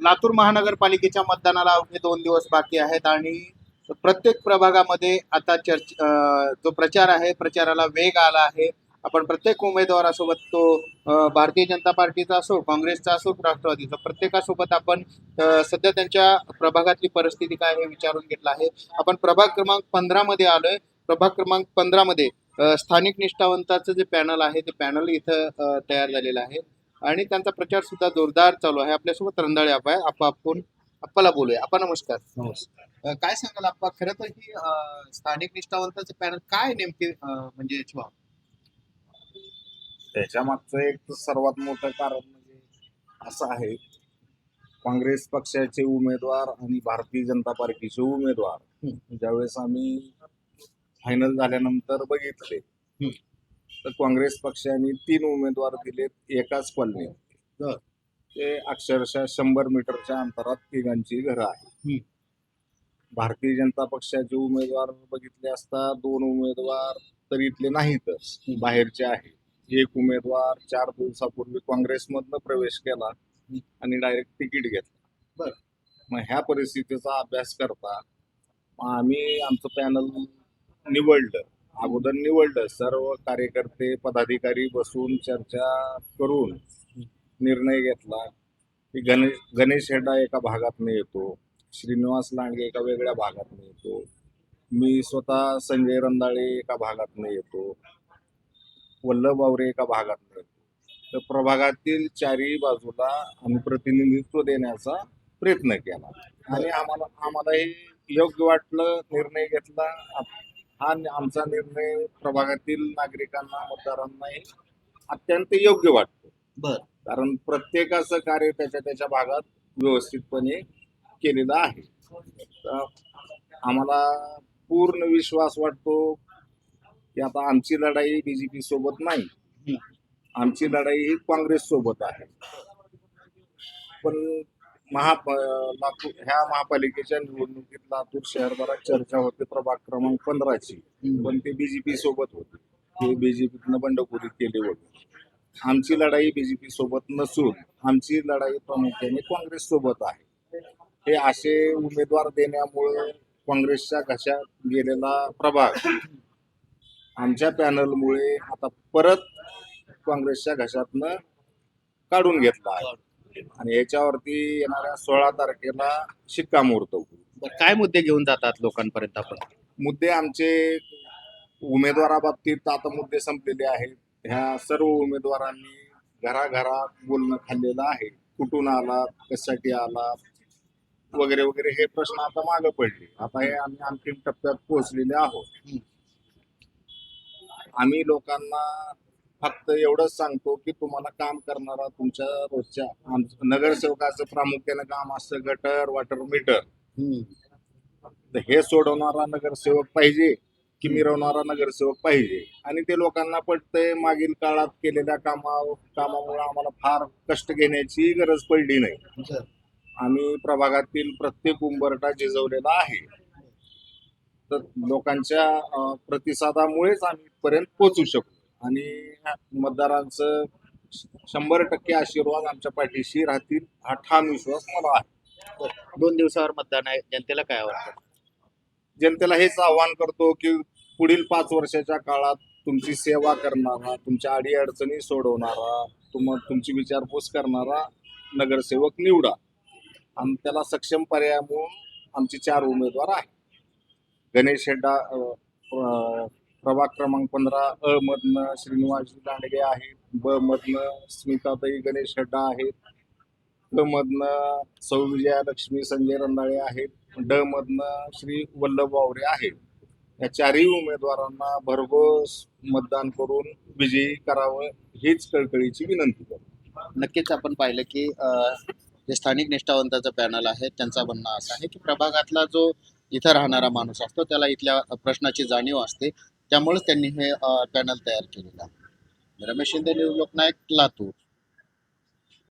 लातूर महानगरपालिकेच्या मतदानाला अवघे दोन दिवस बाकी आहेत आणि प्रत्येक प्रभागामध्ये आता चर्च जो प्रचार आहे प्रचाराला वेग आला आहे. आपण प्रत्येक उमेदवारासोबत तो भारतीय जनता पार्टीचा असो काँग्रेसचा असो राष्ट्रवादीचा प्रत्येकासोबत आपण सध्या त्यांच्या प्रभागातली परिस्थिती काय हे विचारून घेतला आहे. आपण प्रभाग क्रमांक पंधरा मध्ये आलोय. प्रभाग क्रमांक पंधरामध्ये स्थानिक निष्ठावंताचं जे पॅनल आहे ते पॅनल इथं तयार झालेलं आहे. आणि त्यांचा प्रचार सुद्धा जोरदार चालू आहे. आपल्यासोबत रंधाळे आपा आहे. आपा आपण आप्पाला बोलूया. आपा नमस्कार. अं, काय सांगाल आप्पा? खरं तर ही अं, स्थानिक निष्ठावंताचं पॅनल काय नेमके अं, म्हणजे याची त्याच्या मागचं एक सर्वात मोठं कारण म्हणजे असं आहे काँग्रेस पक्षाचे उमेदवार आणि भारतीय जनता पार्टीचे उमेदवार ज्यावेळेस आम्ही फायनल झाल्यानंतर बघितले हम्म. तर काँग्रेस पक्षाने तीन उमेदवार दिलेत एकाच कॉलनीत. ते अक्षरशः शंभर मीटरच्या अंतरात तिघांची घरं आहेत. भारतीय जनता पक्षाचे उमेदवार बघितले असता दोन उमेदवार तर इथले नाहीतच बाहेरचे आहेत. एक उमेदवार चार दिवसापूर्वी काँग्रेसमधनं प्रवेश केला आणि डायरेक्ट तिकीट घेतलं. मग ह्या परिस्थितीचा अभ्यास करता आम्ही आमचं पॅनल निवडलं. अगोदर निवडलं सर्व कार्यकर्ते पदाधिकारी बसून चर्चा करून निर्णय घेतला की गणेश गणेश हेडा एका भागातनं येतो श्रीनिवास लांडगे एका वेगळ्या भागातनं येतो मी स्वतः संजय रंदाळे एका भागातनं येतो वल्लभ बावरे एका भागातनं येतो. तर प्रभागातील चारही बाजूला आम्ही प्रतिनिधित्व देण्याचा प्रयत्न केला. आणि आम्हाला आम्हाला हे योग्य वाटलं निर्णय घेतला. हा आमचा निर्णय प्रभागातील नागरिकांना मतदारांनाही अत्यंत योग्य वाटतो. बर. कारण प्रत्येकाचं कार्य त्याच्या त्याच्या भागात व्यवस्थितपणे केलेलं आहे. आम्हाला पूर्ण विश्वास वाटतो की आता आमची लढाई बीजेपी सोबत नाही. आमची लढाई ही काँग्रेस सोबत आहे. पण महा लातूर ह्या महापालिकेच्या निवडणुकीत लातूर शहरभरात चर्चा होते प्रभाग क्रमांक पंधराची. पण ते बीजेपी सोबत होते. ते बीजेपीतनं बंडखोरी केली वगैरे आमची लढाई बीजेपी सोबत नसून आमची लढाई प्रामुख्याने काँग्रेस सोबत आहे. हे असे उमेदवार देण्यामुळे काँग्रेसच्या घशात गेलेला प्रभाग आमच्या पॅनलमुळे आता परत काँग्रेसच्या घशातनं काढून घेतला आहे. आणि याच्यावरती येणाऱ्या सोळा तारखेला शिक्कामोर्तब होईल. बर काय मुद्दे घेऊन जातात लोकांपर्यंत आपण? मुद्दे आमचे उमेदवाराबाबतीत आता मुद्दे संपलेले आहेत. ह्या सर्व उमेदवारांनी घराघरात बोलणं खाल्लेलं आहे. कुठून आला कशासाठी आला वगैरे वगैरे हे प्रश्न आता मागे पडले. आता हे आम्ही अंतिम टप्प्यात पोहोचलेले आहोत. आम्ही लोकांना फक्त एवढंच सांगतो की तुम्हाला काम करणारा तुमच्या रोजच्या नगरसेवकाचं प्रामुख्यानं काम असतं गटर वॉटर मीटर. तर हे सोडवणारा नगरसेवक पाहिजे की मिरवणारा नगरसेवक पाहिजे? आणि ते लोकांना पटतंय मागील काळात केलेल्या कामा कामामुळे आम्हाला फार कष्ट घेण्याची गरज पडली नाही. आम्ही प्रभागातील प्रत्येक उंबरटा झिजवलेला आहे. तर लोकांच्या प्रतिसादामुळेच आम्ही इथपर्यंत पोहोचू शकतो. आणि मतदारांचं शंभर टक्के आशीर्वाद आमच्या पाठीशी राहतील हा ठाम विश्वास मला आहे. दोन दिवसावर मतदान आहे जनतेला काय वाटतं? जनतेला हेच आव्हान करतो की पुढील पाच वर्षाच्या काळात तुमची सेवा करणारा तुमच्या अडी अडचणी सोडवणारा तुम तुमची विचारपूस करणारा नगरसेवक निवडा. आणि त्याला सक्षम पर्याय म्हणून आमचे चार उमेदवार आहेत. गणेश प्र- प्रभाग क्रमांक पंधरा अ मधनं श्रीनिवास दांडगे आहेत ब मधनं स्मिताताई गणेश हड्डा आहेत क मधनं सौ विजयालक्ष्मी संजय रंधाळे आहेत ड मधनं श्री वल्लभ वावरे आहेत. या चारही उमेदवारांना भरघोस मतदान करून विजयी करावं हीच कळकळीची विनंती करतो नक्कीच आपण पाहिलं की अं, जे स्थानिक निष्ठावंताचं पॅनल आहे त्यांचा म्हणणं असं आहे की प्रभागातला जो इथं राहणारा माणूस असतो त्याला इथल्या प्रश्नाची जाणीव असते. त्यामुळेच त्यांनी हे पॅनल तयार केलेलं आहे. रमेश शिंदे लोकनायक लातूर